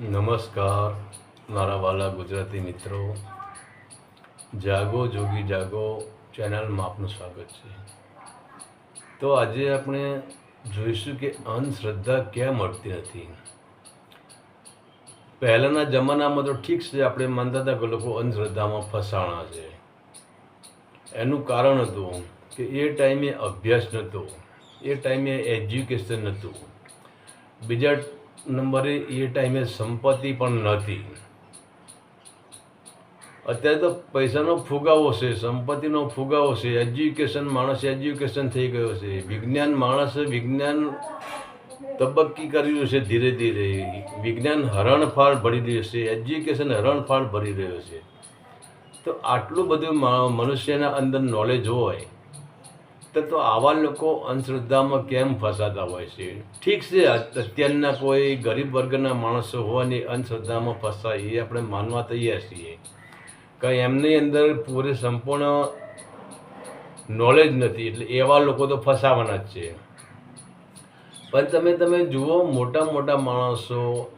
નમસ્કાર, મારા વાલા ગુજરાતી મિત્રો. જાગો, જોગી જાગો, ચેનલમાં આપનું સ્વાગત છે. તો આજે આપણે જોઈશું કે અંધશ્રદ્ધા કેમ મળતી નથી. પહેલાંના જમાનામાં તો ઠીક છે, આપણે માનતા હતા કે લોકો અંધશ્રદ્ધામાં ફસાણા છે. એનું કારણ હતું કે એ ટાઈમે અભ્યાસ નહોતો, એ ટાઈમે એજ્યુકેશન નહોતું. બીજા નંબરે એ ટાઈમે સંપત્તિ પણ નહોતી. અત્યારે તો પૈસાનો ફુગાવો છે, સંપત્તિનો ફુગાવો છે, એજ્યુકેશન માણસ એજ્યુકેશન થઈ ગયો છે, વિજ્ઞાન માણસ વિજ્ઞાન તબક્કી કરી રહ્યું છે ધીરે ધીરે. વિજ્ઞાન હરણફાળ ભરી રહ્યું છે, એજ્યુકેશન હરણફાળ ભરી રહ્યો છે. તો આટલું બધું મનુષ્યના અંદર નોલેજ હોય તો આવા લોકો અંધશ્રદ્ધામાં કેમ ફસાતા હોય છે? ઠીક છે, અત્યારના કોઈ ગરીબ વર્ગના માણસો હોવાની અંધશ્રદ્ધામાં ફસાય એ આપણે માનવા તૈયાર છીએ. કંઈ એમની અંદર પૂરે સંપૂર્ણ નોલેજ નથી, એટલે એવા લોકો તો ફસાવાના જ છે. પણ તમે તમે જુઓ, મોટા મોટા માણસો,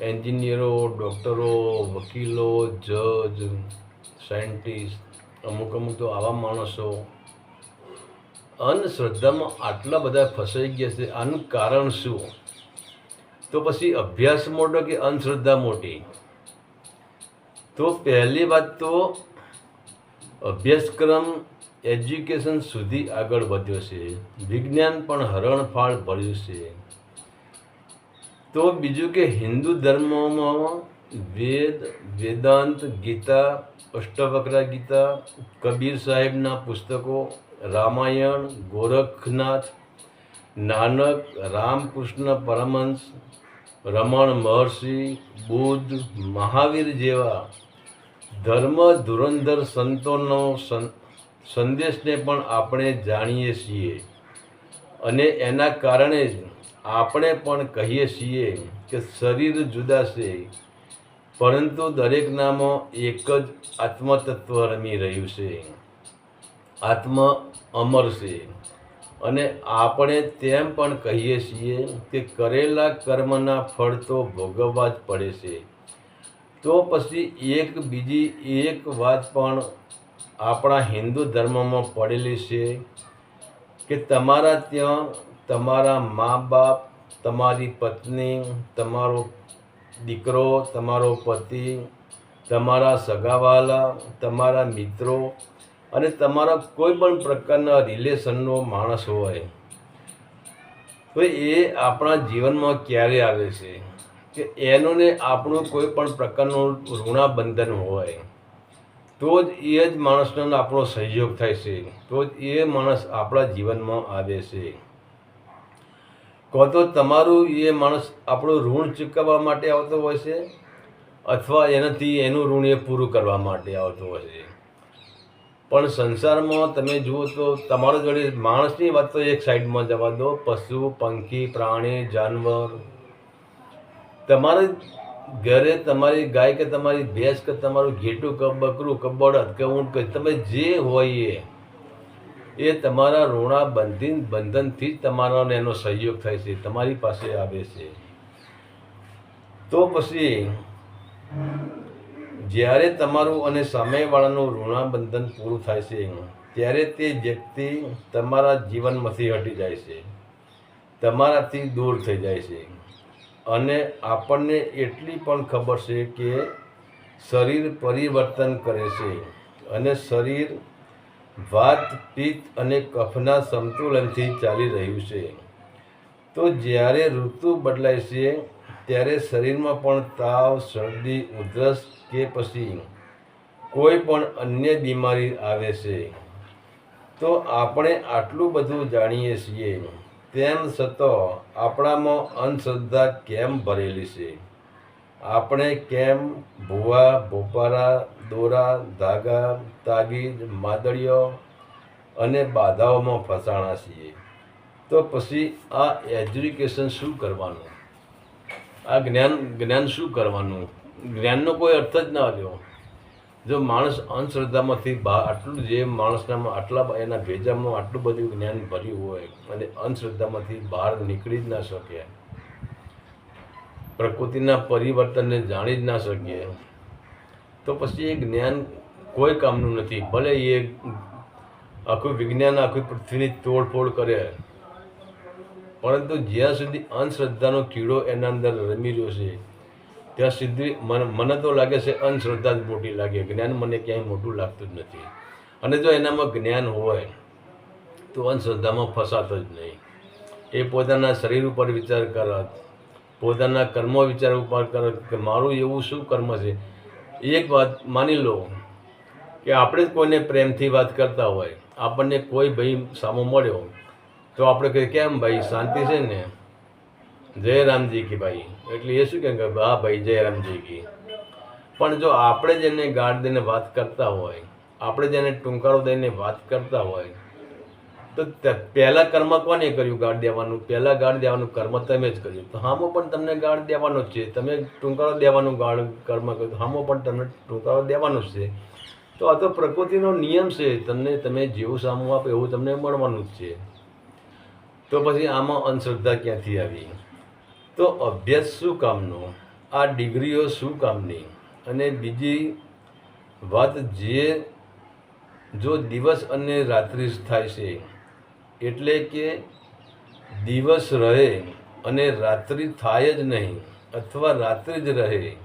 એન્જિનિયરો, ડૉક્ટરો, વકીલો, જજ, સાયન્ટિસ્ટ, અમુક અમુક તો આવા માણસો અંધશ્રદ્ધામાં આટલા બધા ફસાઈ ગયા છે આનું કારણ શું? તો પછી અભ્યાસ મોટો કે અંધશ્રદ્ધા મોટી? તો પહેલી વાત તો અભ્યાસક્રમ એજ્યુકેશન સુધી આગળ વધ્યો છે. વિજ્ઞાન પણ હરણફાળ ભર્યું છે. તો બીજું કે હિન્દુ ધર્મમાં વેદ, વેદાંત, ગીતા, અષ્ટવક્રા ગીતા, કબીર સાહેબના પુસ્તકો રામાયણ, ગોરખનાથ, નાનક, રામકૃષ્ણ પરમહંસ, રમણ મહર્ષિ, બુદ્ધ, મહાવીર જેવા ધર્મ ધુરંધર સંતોનો સંદેશને પણ આપણે જાણીએ છીએ. અને એના કારણે જ આપણે પણ કહીએ છીએ કે શરીર જુદા છે, પરંતુ દરેકનામાં એક જ આત્મતત્વ રમી રહ્યું છે. આત્મ અમર છે. અને આપણે તેમ પણ કહીએ છીએ કે કરેલા કર્મના ફળ તો ભોગવવા જ પડે છે. તો પછી એક બીજી એક વાત પણ આપણા હિન્દુ ધર્મમાં પડેલી છે કે તમારા ત્યાં તમારા મા બાપ તમારી પત્ની, તમારો દીકરો, તમારો પતિ, તમારા સગાવાલા, તમારા મિત્રો અને તમારા કોઈ પણ પ્રકારના રિલેશનનો માણસ હોય, તો એ આપણા જીવનમાં ક્યારે આવે છે? કે એનું ને આપણું કોઈ પણ પ્રકારનું ઋણાબંધન હોય, તો જ એ જ માણસનો આપણો સહયોગ થાય છે, તો જ એ માણસ આપણા જીવનમાં આવે છે. કો તો તમારું એ માણસ આપણું ઋણ ચૂકવવા માટે આવતો હોય છે, અથવા એનાથી એનું ઋણ એ પૂરું કરવા માટે આવતો હોય છે? પણ સંસારમાં તમે જુઓ તો તમારો જોડે માણસની વાત તો એક સાઈડમાં જવા દો, પશુ, પંખી, પ્રાણી, જાનવર. તમારે ઘરે તમારી ગાય કે તમારી ભેંસ કે તમારું ઘેટું કે બકરું કે બળદ કે ઊંટ કે તમે જે હોય એ એ તમારા ઋણા બંધન બંધનથી જ તમારાને એનો સહયોગ થાય છે, તમારી પાસે આવે છે. તો પછી જ્યારે તમારું અને સામેવાળાનું ઋણાબંધન પૂરું થાય છે, ત્યારે તે વ્યક્તિ તમારા જીવનમાંથી હટી જાય છે. તમારાથી દૂર થઈ જાય છે. અને આપણને એટલી પણ ખબર છે કે શરીર પરિવર્તન કરે છે અને શરીર વાત, પિત્ત અને કફના સંતુલનથી ચાલી રહ્યું છે. તો જ્યારે ઋતુ બદલાય છે, ત્યારે શરીરમાં પણ તાવ, શરદી, ઉધરસ કે પછી કોઈ પણ અન્ય બીમારી આવે છે, તો આપણે આટલું બધું જાણીએ છીએ, તેમ છતાં આપણામાં અંધશ્રદ્ધા કેમ ભરેલી છે? આપણે કેમ ભૂવા, ભોપારા, દોરા, ધાગા તાગીજ માદળીઓ અને બાધાઓમાં ફસાણા છીએ? તો પછી આ એજ્યુકેશન શું કરવાનું? આ જ્ઞાન જ્ઞાન શું કરવાનું? જ્ઞાનનો કોઈ અર્થ જ ના રહ્યો જો માણસ અંધશ્રદ્ધામાંથી બહાર, આટલું જે માણસનામાં, આટલા એના ભેજામાં આટલું બધું જ્ઞાન ભર્યું હોય અને અંધશ્રદ્ધામાંથી બહાર નીકળી જ ના શકે. પ્રકૃતિના પરિવર્તનને જાણી જ ના શકીએ તો પછી એ જ્ઞાન કોઈ કામનું નથી. ભલે એ આખું વિજ્ઞાન, આખી પૃથ્વીની તોડફોડ કરે. પરંતુ જ્યાં સુધી અંધશ્રદ્ધાનો કીડો એના અંદર રમી રહ્યો છે ત્યાં સિદ્ધિ મને મને તો લાગે છે અંધશ્રદ્ધા જ મોટી લાગે. જ્ઞાન મને ક્યાંય મોટું લાગતું જ નથી. અને જો એનામાં જ્ઞાન હોય, તો અંધશ્રદ્ધામાં ફસાતો જ નહીં. એ પોતાના શરીર ઉપર વિચાર કરત, પોતાના કર્મો વિચાર ઉપર કરત કે મારું એવું શું કર્મ છે? એક વાત માની લો કે આપણે જ કોઈને પ્રેમથી વાત કરતા હોય, આપણને કોઈ ભાઈ સામો મળ્યો, તો આપણે કહીએ કેમ ભાઈ, શાંતિ છે ને? જય રામજી કી ભાઈ. એટલે એ શું કહે કે, હા ભાઈ જય રામજી કી. પણ જો આપણે જેને ગાઢ દઈને વાત કરતા હોય, આપણે જેને ટૂંકારો દઈને વાત કરતા હોય તો પહેલાં કર્મ કોને કર્યું ગાળ દેવાનું? પહેલાં ગાળ દેવાનું કર્મ તમે જ કર્યું. તો હામો પણ તમને ગાળ દેવાનો જ છે. તમે ટૂંકારો દેવાનું ગાળ કર્મ કર્યું. તો હામો પણ તમને ટૂંકારો દેવાનો જ છે. તો આ તો પ્રકૃતિનો નિયમ છે. તમને, તમે જેવું સામું આપો એવું તમને મળવાનું જ છે. તો પછી આમાં અંધશ્રદ્ધા ક્યાંથી આવી? તો અભ્યાસ શું કામનો? આ ડિગ્રીઓ શું કામની? અને બીજી વાત જે જો દિવસ અને રાત્રિ થાય છે, એટલે કે દિવસ રહે અને રાત્રિ થાય જ નહીં, અથવા રાત્રિ જ રહે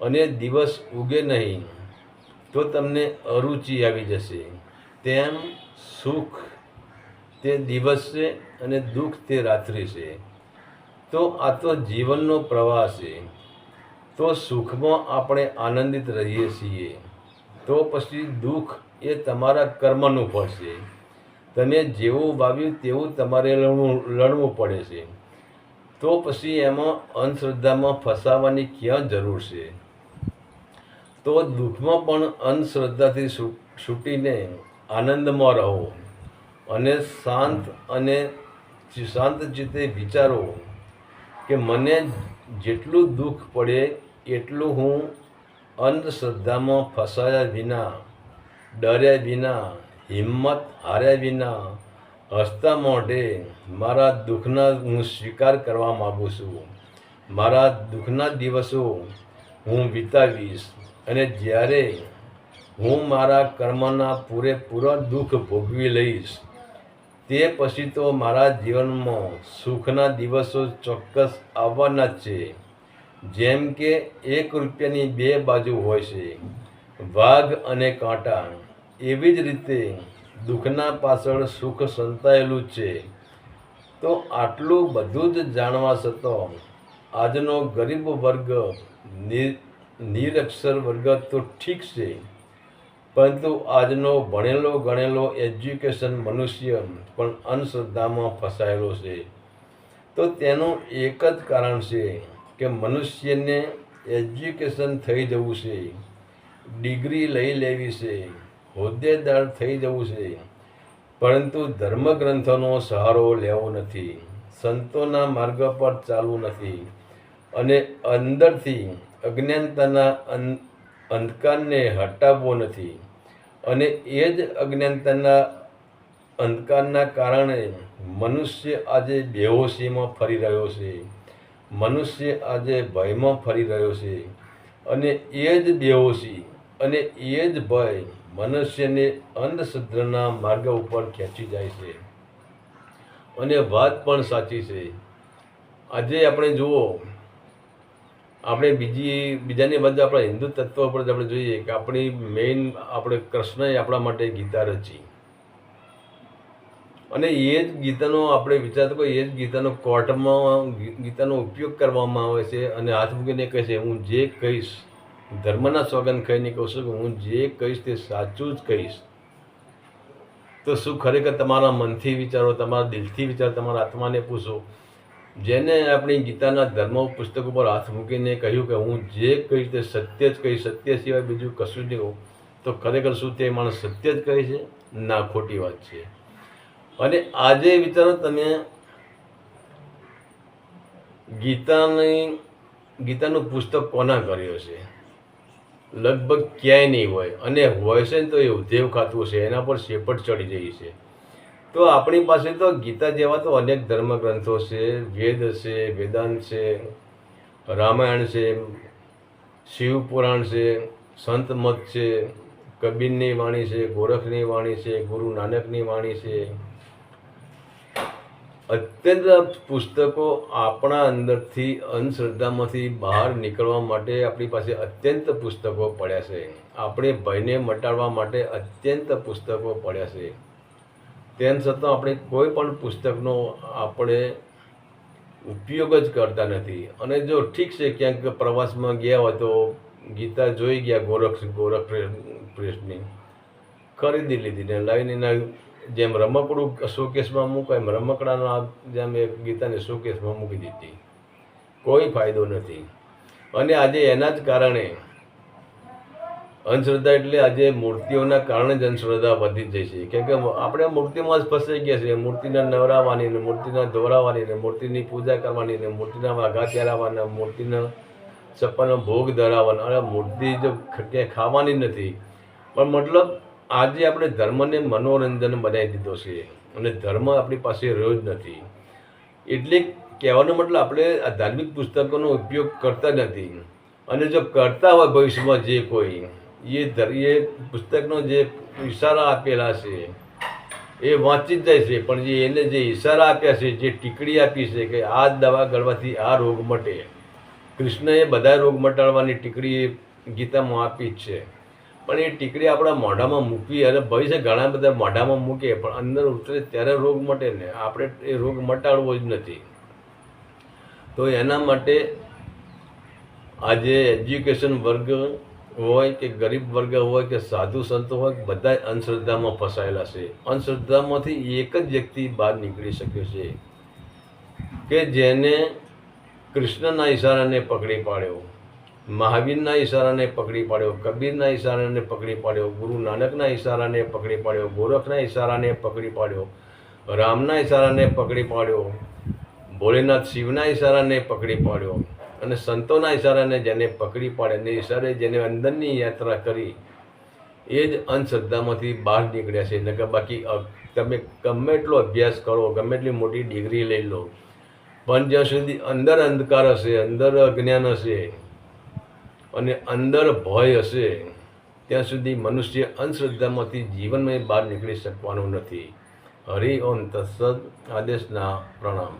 અને દિવસ ઉગે નહીં, તો તમને અરુચિ આવી જશે. તેમ સુખ તે દિવસ છે અને દુઃખ તે રાત્રિ છે. તો આ તો જીવનનો પ્રવાહ છે. તો સુખમાં આપણે આનંદિત રહીએ છીએ. તો પછી દુઃખ એ તમારા કર્મનું ફળ છે. તમે જેવું વાવ્યું તેવું તમારે લણવું લણવું પડે છે. તો પછી એમાં અંધશ્રદ્ધામાં ફસાવાની ક્યાં જરૂર છે? તો દુઃખમાં પણ અંધશ્રદ્ધાથી છૂટીને આનંદમાં રહો. અને શાંત અને શાંત ચિત્તે વિચારો. કે મને જેટલું દુઃખ પડે એટલું હું અંધશ્રદ્ધામાં ફસાયા વિના, ડર્યા વિના, હિંમત હાર્યા વિના, હસતા મોઢે મારા દુઃખના હું સ્વીકાર કરવા માગું છું. મારા દુઃખના દિવસો હું વિતાવીશ અને જ્યારે હું મારા કર્મના પૂરેપૂરા દુઃખ ભોગવી લઈશ તે પછી તો મારા જીવનમાં સુખના દિવસો ચોક્કસ આવવાના છે. જેમ કે એક રૂપિયાની બે બાજુ હોય છે. વાઘ અને કાંટા. એવી જ રીતે દુઃખના પાછળ સુખ સંતાયેલું છે. તો આટલું બધું જ જાણવા છતાં આજનો ગરીબ વર્ગ નિરક્ષર વર્ગ તો ઠીક છે. પરંતુ આજનો ભણેલો, ગણેલો એજ્યુકેશન મનુષ્ય પણ અંધશ્રદ્ધામાં ફસાયેલો છે. તો તેનું એક જ કારણ છે કે મનુષ્યને એજ્યુકેશન થઈ જવું છે, ડિગ્રી લઈ લેવી છે, હોદ્દેદાર થઈ જવું છે, પરંતુ ધર્મગ્રંથોનો સહારો લેવો નથી, સંતોના માર્ગ પર ચાલવું નથી અને અંદરથી અજ્ઞાનતાના અંધકારને હટાવવો નથી. અને એ જ અજ્ઞાનતાના અંધકારના કારણે મનુષ્ય આજે બેહોશીમાં ફરી રહ્યો છે. મનુષ્ય આજે ભયમાં ફરી રહ્યો છે. અને એ જ બેહોશી અને એ જ ભય મનુષ્યને અંધશ્રદ્ધાના માર્ગ ઉપર ખેંચી જાય છે. અને વાત પણ સાચી છે. આજે આપણે જુઓ આપણે બીજી, બીજાની બાજુ આપણા હિન્દુ તત્વ પર આપણે જોઈએ કે આપણી મેઇન આપણે કૃષ્ણએ આપણા માટે ગીતા રચી. અને એ જ ગીતાનો આપણે વિચાર તો એ જ ગીતાનો કોર્ટમાં ગીતાનો ઉપયોગ કરવામાં આવે છે અને હાથ મૂકીને કહે છે, હું જે કહીશ, ધર્મના સોગંદ ખાઈને કહું છું કે હું જે કહીશ તે સાચું જ કહીશ. તો શું ખરેખર તમારા મનથી વિચારો, તમારા દિલથી વિચારો, તમારા આત્માને પૂછો જેને આપણી ગીતાના ધર્મ પુસ્તક ઉપર હાથ મૂકીને કહ્યું કે હું જે કહીશ તે સત્ય જ કહીશ, સત્ય સિવાય બીજું કશું જ નહીં તો ખરેખર શું તે માણસ સત્ય જ કહે છે? ના, ખોટી વાત છે. અને આજે વિચારો તમે, ગીતાની, ગીતાનું પુસ્તક કોના કર્યો છે લગભગ ક્યાંય નહીં હોય. અને હોય છે ને તો એ ઉદ્યોગ ખાતું છે એના પર શેપટ ચડી જઈ છે. તો આપણી પાસે તો ગીતા જેવા તો અનેક ધર્મગ્રંથો છે. વેદ છે, વેદાંત છે, રામાયણ છે શિવ પુરાણ છે, સંત મત છે, કબીરની વાણી છે, ગોરખની વાણી છે, ગુરુ નાનકની વાણી છે. અત્યંત પુસ્તકો આપણા અંદરથી, અંધશ્રદ્ધામાંથી બહાર નીકળવા માટે આપણી પાસે અત્યંત પુસ્તકો પડ્યા છે. આપણે ભયને મટાડવા માટે અત્યંત પુસ્તકો પડ્યા છે. તેમ છતાં આપણે કોઈ પણ પુસ્તકનો આપણે ઉપયોગ જ કરતા નથી. અને જો ઠીક છે ક્યાંક પ્રવાસમાં ગયા હોય તો ગીતા જોઈ ગયા ગોરખ ગોરખ પ્રેસની. ખરીદી લીધી ને લાવીને એના જેમ રમકડું શોકેસમાં મૂકાય, એમ રમકડાના જેમ એ ગીતાને શોકેસમાં મૂકી દીધી. કોઈ ફાયદો નથી. અને આજે એના જ કારણે અંધશ્રદ્ધા એટલે આજે મૂર્તિઓના કારણે જ અંધશ્રદ્ધા વધી જાય છે. કેમ કે આપણે મૂર્તિમાં જ ફસાઈ ગયા છીએ. મૂર્તિના નવરાવવાની ને મૂર્તિના ધોરાવવાની ને મૂર્તિની પૂજા કરવાની ને મૂર્તિના વાઘા પહેરાવવાના મૂર્તિના ચપ્પાનો ભોગ ધરાવવાનો. અને મૂર્તિ જો ક્યાંય ખાવાની નથી. પણ મતલબ આજે આપણે ધર્મને મનોરંજન બનાવી દીધો છે. અને ધર્મ આપણી પાસે રહ્યો જ નથી. એટલે કહેવાનો મતલબ આપણે આ ધાર્મિક પુસ્તકોનો ઉપયોગ કરતા નથી. અને જો કરતા હોય ભવિષ્યમાં જે કોઈ એ એ પુસ્તકનો જે ઈશારા આપેલા છે, એ વાંચી જાય છે, પણ જે એને જે ઈશારા આપ્યા છે, જે ટીકડી આપી છે કે આ દવા ગળવાથી આ રોગ મટે, કૃષ્ણએ બધા રોગ મટાડવાની ટીકડી ગીતામાં આપી જ છે. પણ એ ટીકડી આપણા મોઢામાં મૂકવી, અને ભવિષ્ય ઘણા બધા મોઢામાં મૂકે, પણ અંદર ઉતરે ત્યારે રોગ મટે ને, આપણે એ રોગ મટાડવો જ નથી. તો એના માટે આજે એજ્યુકેશન વર્ગ હોય કે ગરીબ વર્ગ હોય કે સાધુ સંતો હોય બધા અંધશ્રદ્ધામાં ફસાયેલા છે. અંધશ્રદ્ધામાંથી એક જ વ્યક્તિ બહાર નીકળી શક્યો છે કે જેને કૃષ્ણના ઈશારાને પકડી પાડ્યો, મહાવીરના ઈશારાને પકડી પાડ્યો, કબીરના ઈશારાને પકડી પાડ્યો, ગુરુ નાનકના ઈશારાને પકડી પાડ્યો, ગોરખના ઈશારાને પકડી પાડ્યો, રામના ઈશારાને પકડી પાડ્યો, ભોલેનાથ શિવના ઈશારાને પકડી પાડ્યો અને સંતોના ઈશારાને જેને પકડી પાડે ને ઈશારે જેને અંદરની યાત્રા કરી, એ જ અંધશ્રદ્ધામાંથી બહાર નીકળ્યા છે. નકર બાકી તમે ગમે એટલો અભ્યાસ કરો, ગમે એટલી મોટી ડિગ્રી લઈ લો, પણ જ્યાં સુધી અંદર અંધકાર હશે, અંદર અજ્ઞાન હશે અને અંદર ભય હશે, ત્યાં સુધી મનુષ્ય અંધશ્રદ્ધામાંથી જીવનમાં બહાર નીકળી શકવાનું નથી. હરિ ઓમ તત્સદ આદેશના પ્રણામ.